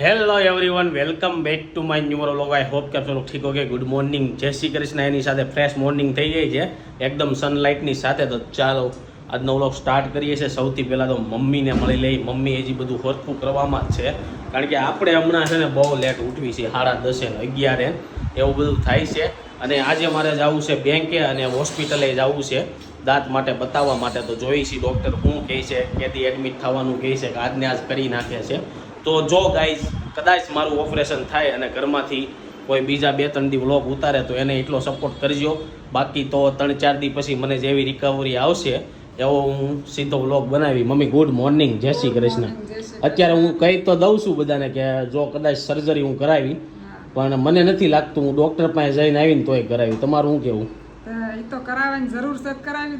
Hello everyone welcome back to my new vlog I hope કે આપ ઠીક okay good morning જય શ્રી કૃષ્ણ. એની સાથે ફ્રેશ મોર્નિંગ થઈ ગઈ છે. એકદમ સનલાઇટની સાથે તો ચાલો આજનો વ્લોગ સ્ટાર્ટ કરીએ છીએ. સૌથી પહેલાં તો મમ્મીને મળી લઈ. મમ્મી હજી બધું હરખું કરવામાં જ છે. કારણ કે આપણે હમણાં છે ને બહુ લેટ ઉઠવી છે સાડા દસે અગિયારે. એવું બધું થાય છે. અને આજે મારે જવું છે બેંકે અને હોસ્પિટલે જવું છે. દાંત માટે બતાવવા માટે તો જોઈ છીએ ડૉક્ટર શું કહે છે. ક્યાંથી એડમિટ થવાનું કહે છે કે આજને આજ કરી નાખે છે. તો જો ગાઈઝ કદાચ મારું ઓપરેશન થાય અને ઘરમાંથી કોઈ બીજા બે ત્રણ દી વ્લોગ ઉતારે તો એને એટલો સપોર્ટ કરજો. બાકી તો ત્રણ ચાર દી પછી મને જેવી રિકવરી આવશે. એવો હું સીધો વ્લોગ બનાવી. મમ્મી ગુડ મોર્નિંગ જય શ્રી કૃષ્ણ. અત્યારે હું કહી તો દઉં છું બધાને કે જો કદાચ સર્જરી હું કરાવી પણ મને નથી લાગતું હું ડૉક્ટર પાસે જઈને આવીને તોય કરાવી તમારું શું કેવું એ તો કરાવવાની જરૂર છે કરાવી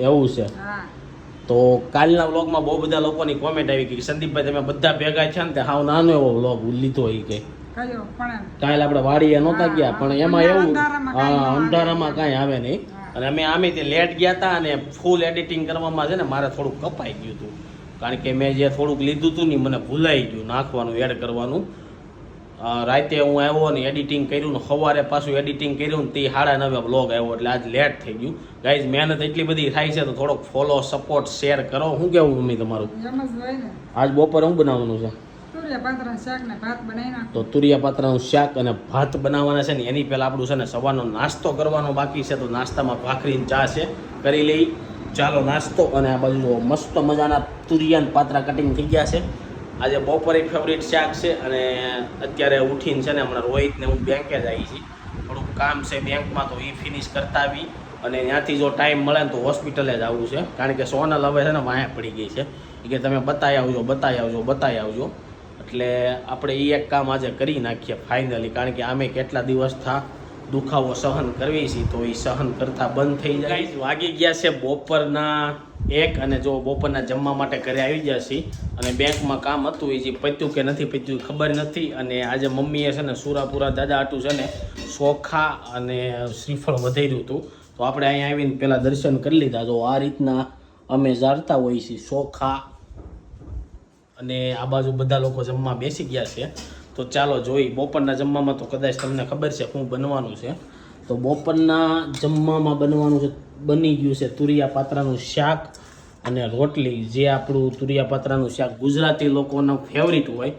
એવું છે. હા. તો કાલના વ્લોગમાં બહુ બધા લોકોની કોમેન્ટ આવી કે સંદીપભાઈ તમે બધા ભેગા છે ને તે હાવ નાનો એવો વ્લોગ લીધો એ કે. કાલ આપણે વાડીએ નહોતા ગયા પણ એમાં એવું હા અંધારામાં કાંઈ આવે નહીં. અને અમે આમે તે લેટ ગયા હતા અને ફૂલ એડિટિંગ કરવામાં છે ને મારે થોડુંક કપાઈ ગયું હતું. કારણ કે મેં જે થોડુંક લીધું હતું ને મને ભૂલાઈ ગયું નાખવાનું એડ કરવાનું. રાતે હું આવ્યો ને એડિટિંગ કર્યું ને સવારે પાછું એડિટિંગ કર્યું ને તે સાડા નવે બ્લોગ આવ્યો એટલે આજ લેટ થઈ ગયું. ગાઈઝ મહેનત એટલી બધી થાય છે તો થોડોક ફોલો સપોર્ટ શેર કરો. શું કેવું મમ્મી તમારું? આજ બપોરે શું બનાવવાનું છે? તો તુરિયા પાત્રાનું શાક અને ભાત બનાવવાના છે ને એની પહેલાં આપણું છે ને સવારનો નાસ્તો કરવાનો બાકી છે તો નાસ્તામાં ભાખરીની ચા છે. કરી લઈ. ચાલો નાસ્તો અને આ બાજુ મસ્ત મજાના તુરિયાન પાત્રા કટિંગ થઈ ગયા છે. આજે બપોરે ફેવરિટ શાક છે અને અત્યારે ઉઠીને છે ને હમણાં રોહિતને હું બેંકે જ આવી છીએ થોડુંક કામ છે બેંકમાં તો એ ફિનિશ કરતા આવી. અને ત્યાંથી જો ટાઈમ મળે ને તો હોસ્પિટલે જ આવવું છે. કારણ કે સોનલ હવે છે ને માયા પડી ગઈ છે. કે તમે બતાવી આવજો બતાવી આવજો બતાવી આવજો. એટલે આપણે એ એક કામ આજે કરી નાખીએ ફાઇનલી કારણ કે આમે કેટલા દિવસ થા? દુખાવો સહન કરવી છે, તો એ સહન કરતા બંધ થઈ જાય. વાગી ગયા છે બપોરના એક અને જો બપોરના જમવા માટે ઘરે આવી ગયા છે અને બેંકમાં કામ હતું એ જે પત્યું કે નથી પત્યું ખબર નથી. અને આજે મમ્મીએ છે ને સુરાપુરા દાદા આટું છે ને ચોખા અને શ્રીફળ વધાર્યું હતું. તો આપણે અહીંયા આવીને પહેલાં દર્શન કરી લીધા. તો આ રીતના અમે જાળતા હોઈએ છીએ ચોખા અને આ બાજુ બધા લોકો જમવા બેસી ગયા છે. તો ચાલો જોઈ બપોરના જમવામાં તો કદાચ તમને ખબર છે શું બનવાનું છે. તો બપોરના જમવામાં બનવાનું છે બની ગયું છે તુરિયા પાત્રાનું શાક અને રોટલી. જે આપણું તુરિયા પાત્રાનું શાક ગુજરાતી લોકોનો ફેવરિટ હોય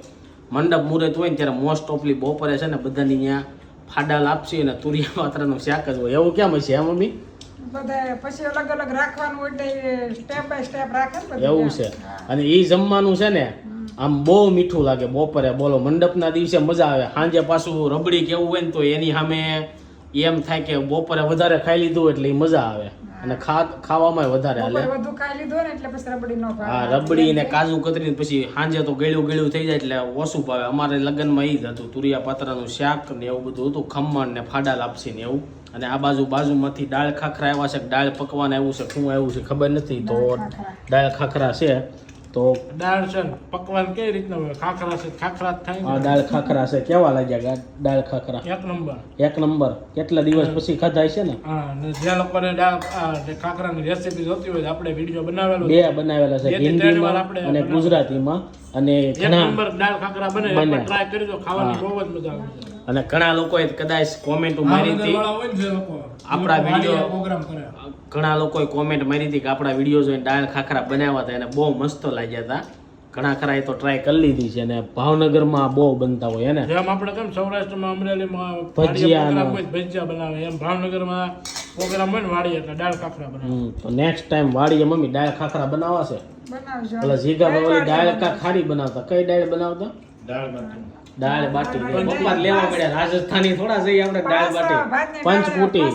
મંડપ મુહૂર્ત હોય ને ત્યારે મોસ્ટ ઓફલી બપોરે છે ને બધાની ત્યાં ફાડા લાપસી અને તુરિયા પાત્રાનું શાક જ હોય. એવું કેમ હશે હે મમ્મી? બધા પછી અલગ અલગ રાખવાનું એટલે સ્ટેપ બાય સ્ટેપ રાખે એવું છે. અને એ જમવાનું છે ને આમ બહુ મીઠું લાગે બપોરે બોલો મંડપના દિવસે મજા આવે. સાંજે પાછું રબડી કેવું હોય ને તો એની સામે એમ થાય કે બપોરે વધારે ખાઈ લીધું એટલે મજા આવે. અને ખા ખાવામાં વધારે હાલે. હા રબડી ને કાજુ કતરી પછી સાંજે તો ગળ્યું ગળ્યું થઈ જાય એટલે ઓછું ભાવે. અમારે લગ્નમાં એ જ હતું. તુરિયા પાત્રાનું શાક ને એવું બધું હતું. ખમણ ને ફાડા લાપસી ને એવું. અને આ બાજુ બાજુમાંથી દાળ ખાખરા આવ્યા છે. દાળ પકવાન આવ્યું છે શું આવ્યું છે ખબર નથી. તો દાળ ખાખરા છે. તો દાળ છે પકવાન કઈ રીતના હોય? ખાખરા છે ખાખરા થાય હા દાળ ખાખરા છે. કેવા લાગ્યા દાળ ખાખરા. એક નંબર. એક નંબર. કેટલા દિવસ પછી ખાધા છે ને? હા ને જે લોકોને દાળ ખાખરાની રેસીપી જોતી હોય તો આપણે વીડિયો બનાવેલો બે બનાવેલા છે હિન્દીમાં અને ગુજરાતીમાં. અને એક ઘણા નંબર દાળ ખાખરા બને. ટ્રાય કરી દો ખાવાની બહુ જ મજા આવે અને ઘણા લોકોએ કદાચ કોમેન્ટ મારી હતી. આપણા વિડીયો- પ્રોગ્રામ કરે ઘણા લોકોએ કોમેન્ટ મારી હતી કે આપણા વીડિયો જોઈને દાળ ખાખરા બનાવ્યા હતા એને બહુ મસ્ત લાગ્યા હતા. ઘણા ખરા એ તો ટ્રાય કરી લીધી છે અને ભાવનગરમાં બહુ બનતા હોય એને ને? જેમ આપણે કેમ સૌરાષ્ટ્રમાં અમરેલીમાં ભજીયા ભજીયા બનાવે એમ ભાવનગરમાં પ્રોગ્રામ હોય ને વાડીએ એટલે દાળ ખાખરા બનાવે. તો નેક્સ્ટ ટાઈમ વાડીએ મમ્મી દાળ ખાખરા બનાવાશે? પેલા જીગા કઈ દાળ કા ખારી બનાવતા? કઈ દાળ બનાવતા? દાળ બાટી દાળ બાટી પપ્પા લેવા પડ્યા રાજસ્થાની થોડા જઈએ આપણે દાળ બાટી. પંચકુટી.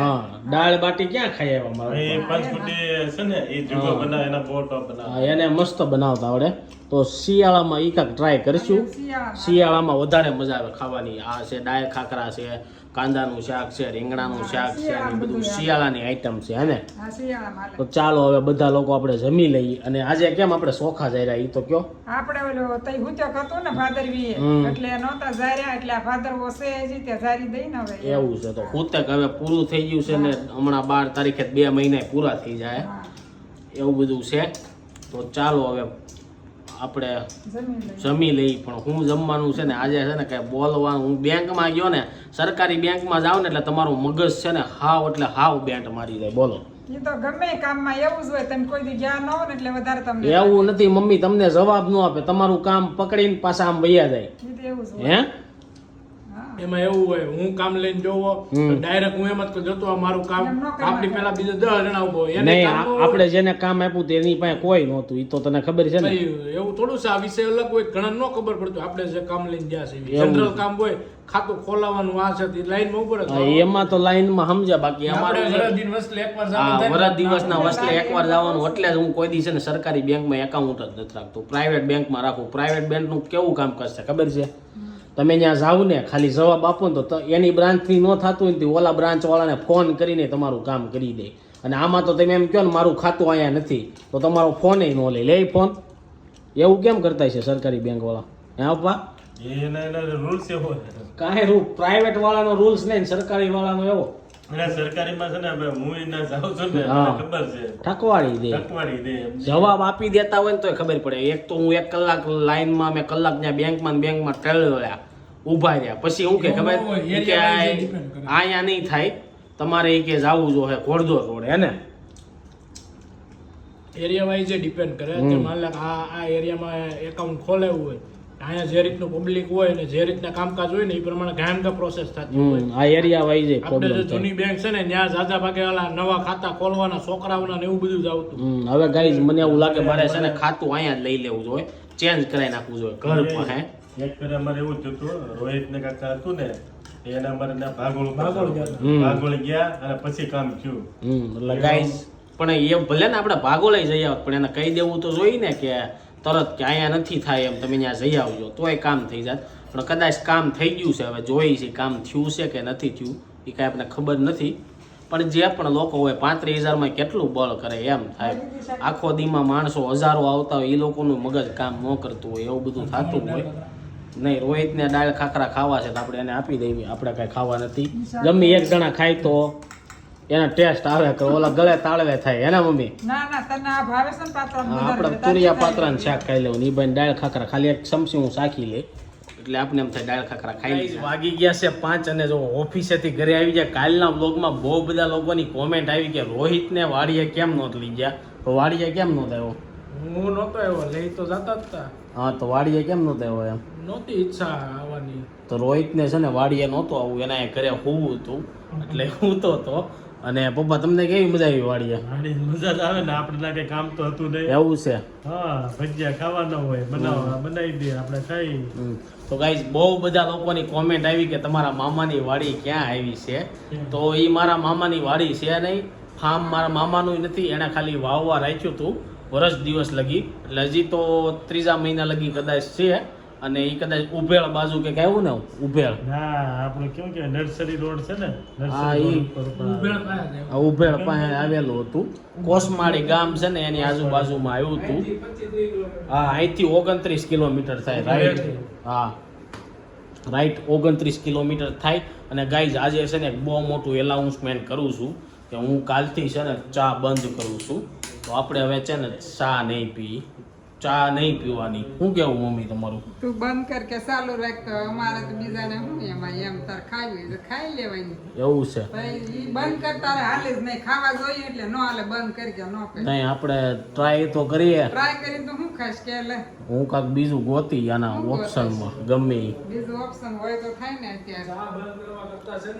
હા દાળ બાટી ક્યાં ખાઈ આવ્યા મારા એ પંચકુટી છે ને એ જુગો બનાવે એના બોટો બનાવે. એને મસ્ત બનાવતા આવડે. તો શિયાળામાં ઈ કાંક ટ્રાય કરીશું. શિયાળામાં. શિયાળામાં વધારે મજા આવે ખાવાની. આ છે દાળ ખાખરા છે કાંદાનું શાક છે રીંગણાનું શાક છે અને બધું શિયાળાની આઈટમ છે હે ને. તો ચાલો હવે બધા લોકો આપણે જમી લઈએ. અને આજે કેમ આપણે સોખા રહ્યા ઈ તો કયો? આપણે ઓલો તઈ હુચક હતો ને ફાધર હમ. એટલે નહોતા જાર્યા એટલે ફાધર ઓસે હજી તે જારી દઈ ને હવે. એવું છે તો હુતક હવે પૂરું થઈ ગયું છે ને હમણાં બાર તારીખે બે મહિના પૂરા થઈ જાય. એવું બધું છે. તો ચાલો હવે આપણે જમી લઈ પણ હું જમવાનું છે ને આજે છે ને કે બોલવાનું. હું બેંકમાં ગયો ને સરકારી બેંકમાં જાવ ને એટલે તમારું મગજ છે ને હાવ એટલે હાવ બેન્ટ મારી જાય. બોલો. એવું કોઈ નથી મમ્મી તમને જવાબ ન આપે. તમારું કામ પકડીને પાછા આમ વૈયા જાય. હા? એમાં એવું હોય હું કામ લઈને જોવો ડાયરેક્ટ હું એમ જ જતો આ મારું કામ આપણી પેલા બીજા દસ જણા ઊભો એને. આપણે જેને કામ આપ્યું તેની પાસે કોઈ નહોતું એ તો તને ખબર છે ને? એવું થોડું છે આ વિષય અલગ હોય ઘણા ન ખબર પડતું આપણે જે કામ લઈને ગયા છે જનરલ કામ હોય ખાતું ખોલાવાનું આ છે લાઈન લાઈનમાં ઉપર એમાં તો લાઈનમાં સમજ્યા બાકી અમારે વરદ દિવસના વસલે એકવાર જવાનું એટલે જ હું કોઈ દિવસે ને સરકારી બેંકમાં એકાઉન્ટ જ નથી રાખતો. પ્રાઇવેટ બેંકમાં રાખું. પ્રાઇવેટ બેંકનું કેવું કામ કરશે ખબર છે? તમે ત્યાં જાવ ને ખાલી જવાબ આપો ને તો એની બ્રાન્ચથી ન થતું હોય ને તો ઓલા બ્રાન્ચવાળાને ફોન કરીને તમારું કામ કરી દે. અને આમાં તો તમે એમ કહો ને મારું ખાતું અહીંયા નથી તો તમારો ફોન ન લે. લે ફોન. એવું કેમ કરતા છે સરકારી બેંકવાળા? હે આપવા? એના એના રૂલ્સ એવો કાંઈ રૂ પ્રાઇવેટ વાળાનો રૂલ્સ નહીં સરકારીવાળાનો સરકારી વાળાનો એવો. સરકારીમાં છે ને હું એના જાઉં છું ને ખબર છે. ઠકવાડી દે. જવાબ આપી દેતા હોય ને તોય ખબર પડે. એક તો હું એક કલાક લાઈનમાં મેં કલાક ત્યાં બેંકમાં બેંકમાં ટેળવ્યા ઊભા રહ્યા. પછી હું કે ખબર? કે. આયા નહીં થાય. તમારે એ કે જાવું જોઈએ ઘોડદોર રોડ હે ને? એરિયા વાઇઝ ડિપેન્ડ કરે. કે માન લે આ આ એરિયામાં એકાઉન્ટ ખોલાવ્યું હોય અહીંયા જે રીતનું પબ્લિક હોય ને જે રીતના કામકાજ હોય ને એ પ્રમાણે ગામ કા પ્રોસેસ થતી હોય. આ એરિયા વાઇઝ આપણે પ્રોબ્લેમ જે જૂની બેંક છે ને ત્યાં જાજા ભાગે ઓલા નવા ખાતા ખોલવાના છોકરાઓના ને એવું બધું જ આવતું. હવે ગાઈઝ મને એવું લાગે મારે છે ને ખાતું અહીંયા જ લઈ લેવું જોઈએ ચેન્જ કરાવી નાખવું જોઈએ ઘર પાસે એક ફેર અમારે એવું થયું હતું રોહિત ને કાકા હતું ને એના અમારે ના ભાગોળ ભાગોળ ગયા. ભાગોળ અને પછી કામ થયું. હમ એટલે ગાઈઝ પણ એ ભલે ને આપણે ભાગો લઈ જઈ આવત પણ એને કહી દેવું તો જોઈએ ને કે તરત કે અહીંયા નથી થાય એમ તમે ત્યાં જઈ આવજો. તોય કામ થઈ જાય. પણ કદાચ કામ થઈ ગયું છે, હવે જોઈ છે કામ થયું છે કે નથી થયું, એ કાંઈ આપણે ખબર નથી. પણ જે પણ લોકો હોય, પાંત્રીસ હજારમાં કેટલું બળ કરે એમ થાય. આખો દીમાં માણસો હજારો આવતા હોય, એ લોકોનું મગજ કામ ન કરતું હોય, એવું બધું થતું હોય. નહીં, રોહિતને દાળ ખાખરા ખાવા છે તો આપણે એને આપી દઈએ. આપણે કાંઈ ખાવા નથી. ગમે એક જણા ખાય તો એના ટેસ્ટ આવે કે ઓલા ગળે તાળવે થાય એના મમ્મી? ના ના તને આ ભાવે છે ને પાત્રા? આપણે તુરિયા પાત્રાનું શાક ખાઈ લેવું ઈ ભાઈ દાળ ખાખરા ખાલી એક ચમચી હું સાખી લે એટલે આપણે એમ થાય દાળ ખાખરા ખાઈ લઈએ. વાગી ગયા છે પાંચ અને જો ઓફિસેથી ઘરે આવી ગયા કાલના બ્લોગમાં બહુ બધા લોકોની કોમેન્ટ આવી કે રોહિતને વાડીએ કેમ નહોત લઈ ગયા? તો વાડીએ કેમ નો આવ્યો? હું નહોતો આવ્યો લઈ તો જતા હતા હા તો વાડીએ કેમ નો આવ્યો એમ? નહોતી ઈચ્છા આવવાની. તો રોહિતને છે ને વાડીએ નહોતો આવું એના ઘરે હોવું હતું એટલે હું તો હતો. અને પપ્પા તમને કેવી મજા આવી વાડીએ? આની મજા આવે ને આપણે ના કઈ કામ તો હતું નહીં. એવું છે? હા ભજીયા ખાવાના હોય બનાવવા બનાવી દે આપણે ખાઈ. તો ગાઈઝ બહુ બધા લોકોની કોમેન્ટ આવી કે તમારા મામાની વાડી ક્યાં આવી છે? તો એ મારા મામાની વાડી છે નહીં. ફાર્મ મારા મામાનું નથી એણે ખાલી વાવવા રાખ્યું હતું. વર્ષ દિવસ લગી. એટલે હજી તો ત્રીજા મહિના લગી કદાચ છે. અને એ કદાચ ઉભેળ બાજુ કે આવ્યું ને ઉભેળ. ના આપણે કેવું કે નર્સરી રોડ છે ને હા, આ ઉભેળ પાસે આવેલું હતું. કોસમાળી ગામ છે ને એની આજુબાજુમાં આવ્યું હતું. હા અહીંથી ઓગણત્રીસ કિલોમીટર થાય રાઈટ હા. રાઈટ ઓગણત્રીસ કિલોમીટર થાય. અને ગાઈઝ આજે છે ને બહુ મોટું એલાઉન્સમેન્ટ કરું છું કે હું કાલથી છે ને ચા બંધ કરું છું. તો આપણે હવે છે ને ચા નહીં પી ચા નહીં પીવાની. શું કેવું મમ્મી તમારું? તું બંધ કર કે ચાલુ રાખ તો અમારે તો બીજાને હું એમાં એમ તાર ખાવી તો ખાઈ લેવાની. એવું છે. બંધ કર તારે હાલે જ નહીં. ખાવા જોઈએ એટલે નો હાલે બંધ કરી કે નો કરી. નહીં આપણે ટ્રાય તો કરીએ. ટ્રાય કરીને તો હું ખાઈશ કે લે? હું કાક બીજું ગોતી આના ઓપ્શનમાં ગમે એ બીજું ઓપ્શન હોય તો થાય ને અત્યારે.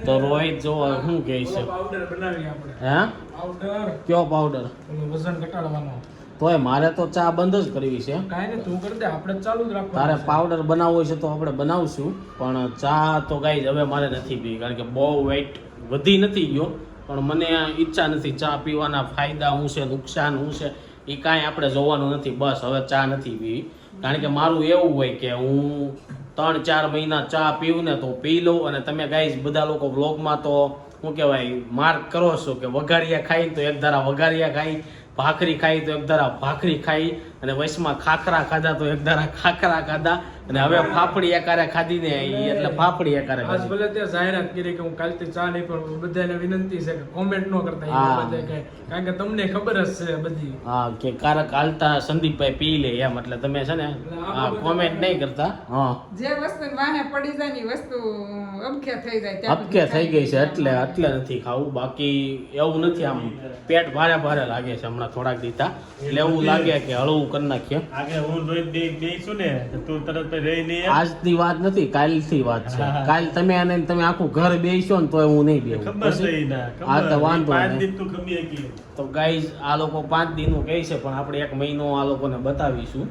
તો રોહિત જો શું કહે છે? પાવડર બનાવી આપણે. હે? પાવડર કયો પાવડર વજન ઘટાડવાનો. તોય મારે તો ચા બંધ જ કરવી છે. કાંઈ નહીં તું કરી દે આપણે ચાલુ જ રાખવાનું તારે પાવડર બનાવવો હોય છે તો આપણે બનાવશું પણ ચા તો ગાઈ હવે મારે નથી પીવી કારણ કે બહુ વેઇટ વધી નથી ગયો પણ મને ઈચ્છા નથી ચા પીવાના ફાયદા શું છે નુકસાન શું છે એ કાંઈ આપણે જોવાનું નથી બસ હવે ચા નથી પીવી કારણ કે મારું એવું હોય કે હું ત્રણ ચાર મહિના ચા પીવું ને તો પી લઉં અને તમે ગાઈઝ બધા લોકો બ્લોગમાં તો શું કહેવાય માર્ક કરો છો કે વઘારિયા ખાઈ તો એક ધારા વઘારિયા ખાઈ ભાખરી ખાઈ તો એક ધારા ભાખરી ખાઈ અને વૈશમાં ખાખરા ખાધા તો એક ધારા ખાખરા ખાધા. અને હવે ફાફડી એકારે ખાધી ને એટલે ફાફડી એકારે આજ ભલે તે જાહેરાત કરી કે હું કાલથી ચા નહીં પણ બધાને વિનંતી છે કે કોમેન્ટ ન કરતા કારણ કે તમને ખબર જ છે બધી. હા કે કારક હાલતા સંદીપભાઈ પી લે એમ એટલે તમે છે ને કોમેન્ટ નહીં કરતા. હા. જે વસ્તુ વાહે પડી જાય ની વસ્તુ અબકે થઈ જાય અબકે થઈ ગઈ છે એટલે એટલે નથી ખાવું બાકી એવું નથી આમ પેટ ભારે ભારે લાગે છે હમણાં થોડાક દીધા. એટલે એવું લાગે કે હળવું કરી નાખીએ. આગળ હું રોજ બે બેસું ને તું તરત પછી રહી નહીં આજની વાત નથી કાલથી વાત છે. કાલ તમે આને તમે આખું ઘર બેસો ને તો હું નહીં બેહું. ખબર હા તો વાંધો નહીં. તું ગાઈઝ આ લોકો પાંચ દિનનું કહે છે પણ આપણે એક મહિનો આ લોકોને બતાવીશું.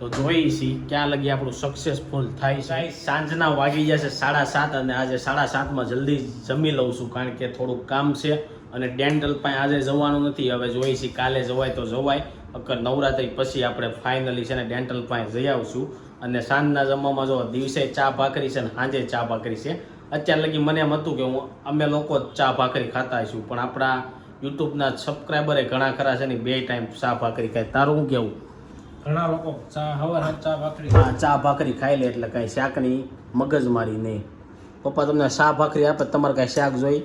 તો જોઈ ક્યાં લગી આપણું સક્સેસફુલ થાય છે. સાંજના વાગી જશે સાડા સાત અને આજે સાડા સાતમાં જલ્દી જમી લઉં છું કારણ કે થોડુંક કામ છે અને ડેન્ટલ પાસે આજે જવાનું નથી. હવે જોઈ છીએ કાલે જવાય તો જવાય. અગર નવરાત્રી પછી આપણે ફાઇનલી છે ને ડેન્ટલ પાસે જઈ આવશું. અને સાંજના જમવામાં જો દિવસે ચા ભાખરી છે ને સાંજે ચા ભાખરી છે. અત્યાર લગી મને એમ હતું કે હું અમે લોકો જ ચા ભાખરી ખાતા હશું પણ આપણા યુટ્યુબના સબસ્ક્રાઈબરે ઘણા ખરા છે ને બે ટાઈમ ચા ભાખરી ખાય. તારું શું કેવું? ઘણા લોકો ચા હવાર ચા ભાખરી હા ચા ભાખરી ખાઈ લે એટલે કાંઈ શાકની મગજમારી નહીં પપ્પા તમને શા ભાખરી આપે તમારે કાંઈ શાક જોઈ?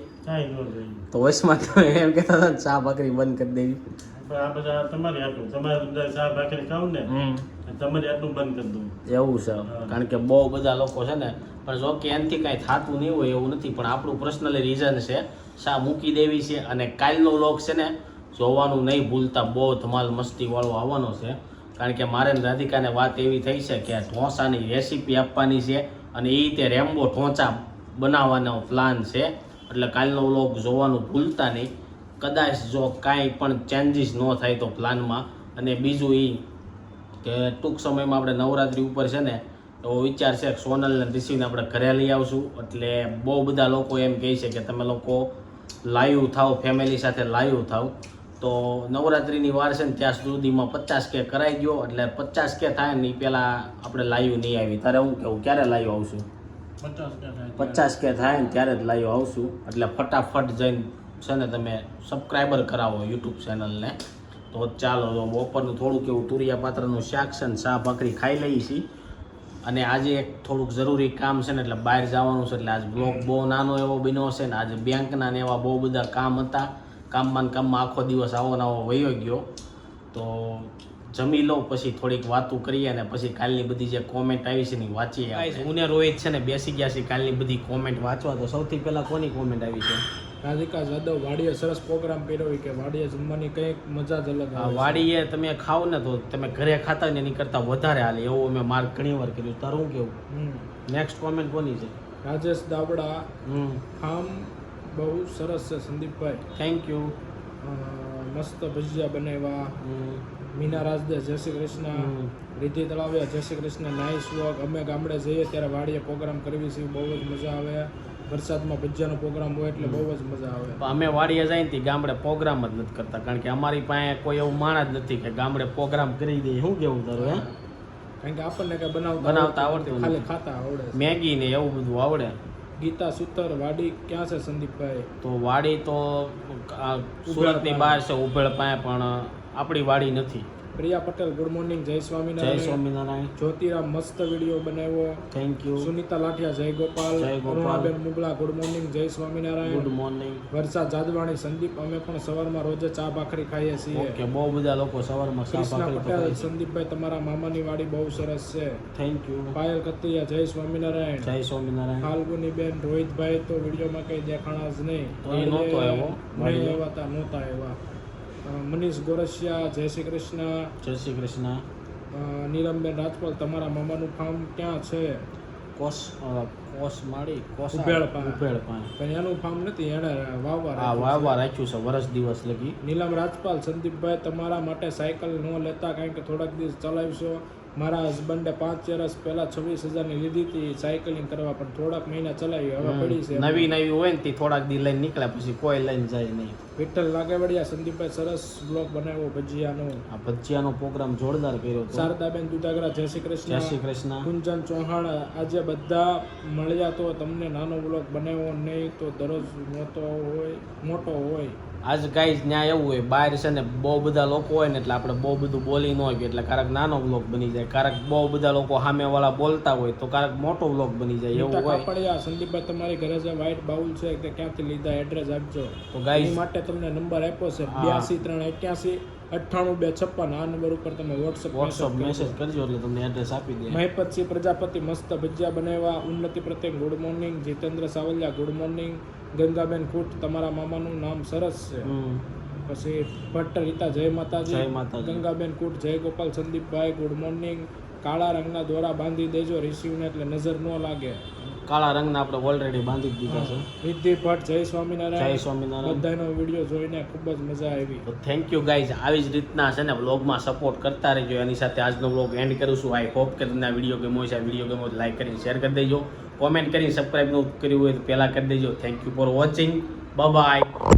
તો વચમાં તમે એમ કહેતા હતા ચા ભાખરી બંધ કરી દેવી. આ બધા તમારે આટલું. તમારે બધા ચા ભાખરી ખાવું ને તમારે આટલું બંધ કરી દઉં. એવું છે. કારણ કે બહુ બધા લોકો છે ને પણ જો કે એનથી કાંઈ થતું નહીં હોય એવું નથી પણ આપણું પર્સનલી રીઝન છે શા મૂકી દેવી છે અને કાલનો લોક છે ને જોવાનું નહીં ભૂલતા બહુ ધમાલ મસ્તી વાળો આવવાનો છે. કારણ કે મારે રાધિકાને વાત એવી થઈ છે કે ઢોસાની રેસીપી આપવાની છે અને એ રીતે રેમ્બો ઢોંચા બનાવવાનો પ્લાન છે. એટલે કાલનો લોક જોવાનું ભૂલતા નહીં. કદાચ જો કાંઈ પણ ચેન્જીસ ન થાય તો પ્લાનમાં અને બીજું એ કે ટૂંક સમયમાં આપણે નવરાત્રી ઉપર છે ને એવો વિચાર છે કે સોનલને રિસીવને આપણે ઘરે લઈ આવશું. એટલે બહુ બધા લોકો એમ કહે છે કે તમે લોકો લાઈવ થાવ ફેમિલી સાથે લાઈવ થાવ. તો નવરાત્રિની વાર છે ને ત્યાં સુધીમાં પચાસ કે કરાઈ ગયો. એટલે પચાસ કે થાય ને એ પહેલાં આપણે લાઈવ નહીં આવી. તારે હું કેવું ક્યારે લાઈવ આવશું? પચાસ કે થાય. પચાસ કે થાય ને ત્યારે જ લાઈવ આવશું. એટલે ફટાફટ જઈને છે ને તમે સબસ્ક્રાઈબર કરાવો યુટ્યુબ ચેનલને તો ચાલો બપોરનું થોડુંક એવું તુરિયા પાત્રનું શાક છે ને શાહ ભાખરી ખાઈ લઈએ છીએ. અને આજે એક થોડુંક જરૂરી કામ છે ને એટલે બહાર જવાનું છે એટલે આજ બ્લોક બહુ નાનો એવો બન્યો છે ને આજે બેંકના ને એવા બહુ બધા કામ હતા. કામમાં ને કામમાં આખો દિવસ આવો નવો વયો ગયો. તો જમી લો પછી થોડીક વાતો કરીએ અને પછી કાલની બધી જે કોમેન્ટ આવી છે ને વાંચીએ. હું ને રોહિત છે ને બેસી ગયા છે કાલની બધી કોમેન્ટ વાંચવા. તો સૌથી પહેલાં કોની કોમેન્ટ આવી છે? રાધિકા જાદવ વાડીએ સરસ પ્રોગ્રામ કર્યો કે વાડીએ જમવાની કંઈક મજા જ અલગ આવે વાડીએ તમે ખાવ ને તો તમે ઘરે ખાતા ને એની કરતાં વધારે હાલે. એવું મેં માર્ક ઘણી વાર કર્યું. તારું કેવું. નેક્સ્ટ કોમેન્ટ કોની છે? રાજેશ હમ. ફાર્મ બહુ સરસ છે સંદીપભાઈ. થેન્ક યુ મસ્ત ભજીયા બનાવ્યા. મીના રાજદે જય શ્રી કૃષ્ણ. રિદ્ધિ તળાવે જય શ્રી કૃષ્ણ. નાઇસ વોક અમે ગામડે જઈએ ત્યારે વાડીએ પ્રોગ્રામ કરવી છે. બહુ જ મજા આવે. વરસાદમાં ભજીયાનો પ્રોગ્રામ હોય એટલે બહુ જ મજા આવે. અમે વાડીએ જાય ને ગામડે પ્રોગ્રામ જ નથી કરતા. કારણ કે અમારી પાસે કોઈ એવું માણસ જ નથી કે ગામડે પ્રોગ્રામ કરી દઈએ શું કેવું તારું હે? કારણ કે આપણને કઈ બનાવતા બનાવતા આવડતું ખાલી ખાતા આવડે મેગી ને એવું બધું આવડે. ગીતા સુતર વાડી ક્યાં છે સંદીપભાઈ? તો વાડી તો આ સુરતની બહાર છે ઉભેળ પાસે પણ આપણી વાડી નથી. પ્રિયા પટેલ ગુડ મોર્નિંગ જય જય સ્વામિનારાયણ. સ્વામિનારાયણ જ્યોતિરામ મસ્ત વીડિયો બનાવ્યો. થેન્ક યુ સુનિતા લાઠિયા જય ગોપાલ. અરુણાબેન મુગલા ગુડ મોર્નિંગ જય ગુડ મોર્નિંગ વર્ષા જાદવાણી સંદીપ અમે પણ સવારમાં રોજે ચા ભાખરી ખાઈએ છીએ. કે બહુ બધા લોકો સવારમાં ચા ભાખરી પટેલ સંદીપભાઈ તમારા મામાની વાડી બહુ સરસ છે. થેન્ક યુ પાયલ કત્રિયા જય સ્વામિનારાયણ. જય સ્વામિનારાયણ. ફાલ્ગુની બેન રોહિતભાઈ તો વિડીયોમાં કઈ દેખાણા જ નહીં. નહોતો આવ્યો. નહીં આવ્યા નહોતા એવા મનીષ ગોરસિયા જય શ્રી કૃષ્ણ. જય શ્રી કૃષ્ણ. અ, નીલમબેન રાજપાલ તમારા મામાનું ફાર્મ ક્યાં છે? કોસ કોસ માળી કોસ ઉભેળ. ઉભેળ પણ એનું ફાર્મ નથી એણે વાવવા રાખ્યું વાવવા રાખ્યું છે વર્ષ દિવસ લગી. નીલમ રાજપાલ સંદીપભાઈ તમારા માટે સાયકલ ન લેતા કારણ કે થોડાક દિવસ ચલાવશો. મારા હસબન્ડે પાંચ વર્ષ પહેલા છવ્વીસ હજારની લીધી હતી. સાયકલિંગ કરવા પણ થોડાક મહિના ચલાવી હવે પડી છે. નવી નવી હોય ને તે થોડાક દી લઈને નીકળ્યા પછી કોઈ લઈને જાય નહીં. વિઠ્ઠલ લાગેવડિયા સંદીપભાઈ સરસ બ્લોગ બનાવ્યો ભજીયાનો. આ ભજીયાનો પ્રોગ્રામ જોરદાર કર્યો શારદાબેન દુધાગરા જય શ્રી કૃષ્ણ. જય શ્રી કૃષ્ણ. કૃષ્ણ કુંજન ચૌહાણ આજે બધા મળ્યા તો તમને નાનો બ્લોગ બનાવ્યો નહીં તો દરરોજ મોટો હોય મોટો હોય. આજ ગાઈઝ ન્યાય એવું હોય બહાર છે ને બહુ બધા લોકો હોય ને એટલે આપણે બહુ બધું બોલી ન હોય એટલે કારક નાનો બ્લોક બની જાય કારક બહુ બધા લોકો સામેવાળા બોલતા હોય તો કારક મોટો બ્લોક બની જાય એવું હોય. પડ્યા સંદીપભાઈ તમારી ઘરે જે વ્હાઈટ બાઉલ છે તે ક્યાંથી લીધા? એડ્રેસ આપજો. તો guys- માટે તમને નંબર આપ્યો છે બ્યાસી ત્રણ એક્યાસી અઠ્ઠાણું બે છપ્પન. આ નંબર ઉપર તમે વોટ્સઅપ વોટ્સઅપ મેસેજ કરજો. એટલે તમને એડ્રેસ આપી દે. મહિપતસિંહ પ્રજાપતિ મસ્ત ભજીયા બનાવ્યા. ઉન્નતિ પ્રત્યે good morning Jitendra Savaliya good morning Gangaben Khut તમારા મામાનું નામ સરસ છે. પછી ભટ્ટ રીતા જય માતાજી. ગંગાબેન કુટ જય ગોપાલ સંદીપભાઈ ગુડ મોર્નિંગ. કાળા રંગના દોરા બાંધી દેજો રિસીવને એટલે નજર ન લાગે. કાળા રંગના આપણે ઓલરેડી બાંધી દીધા છે. વિધિ ભટ્ટ જય સ્વામિનારાયણ. જય સ્વામિનારાયણ. બધાનો વીડિયો જોઈને ખૂબ જ મજા આવી. તો થેન્ક યુ ગાઈઝ આવી જ રીતના છે ને વ્લોગમાં સપોર્ટ કરતા રહેજો. એની સાથે આજનો વ્લોગ એન્ડ કરું છું. આઈ હોપ કે તમને આ વીડિયો ગમો છે આ વીડિયો ગમો લાઈક કરીને શેર કરી દેજો. કોમેન્ટ કરીને સબસ્ક્રાઈબ ન કર્યું હોય તો પહેલાં કરી દેજો. Thank you for watching bye